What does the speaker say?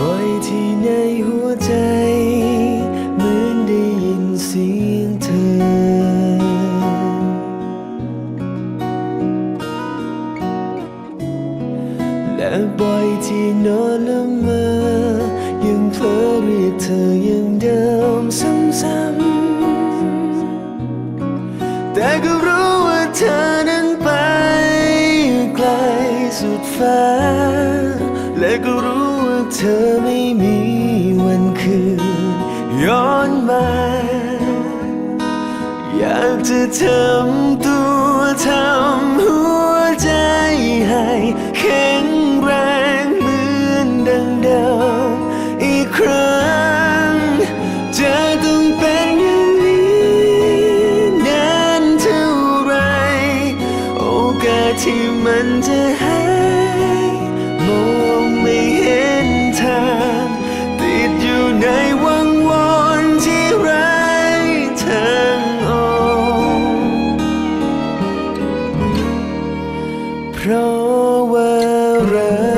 บ่อยที่ในหัวใจ เหมือนได้ยินเสียงเธอ และบ่อยที่นอนละเมอยังเพ้อเรียกเธออยังเดิมซ้ำๆแต่ก็รู้ว่าเธอนั้นไปไกลสุดฟ้า และก็รู้ว่าเธอไม่มีวันคืน ย้อนมา อยากจะทำตัวทำหัวใจให้แข็งแรงเหมือนดังเดิมอีกครั้ง จะต้องเป็นอย่างนี้นานเท่าไร โอกาสที่มันจะให้ Pro-world. Pro-world.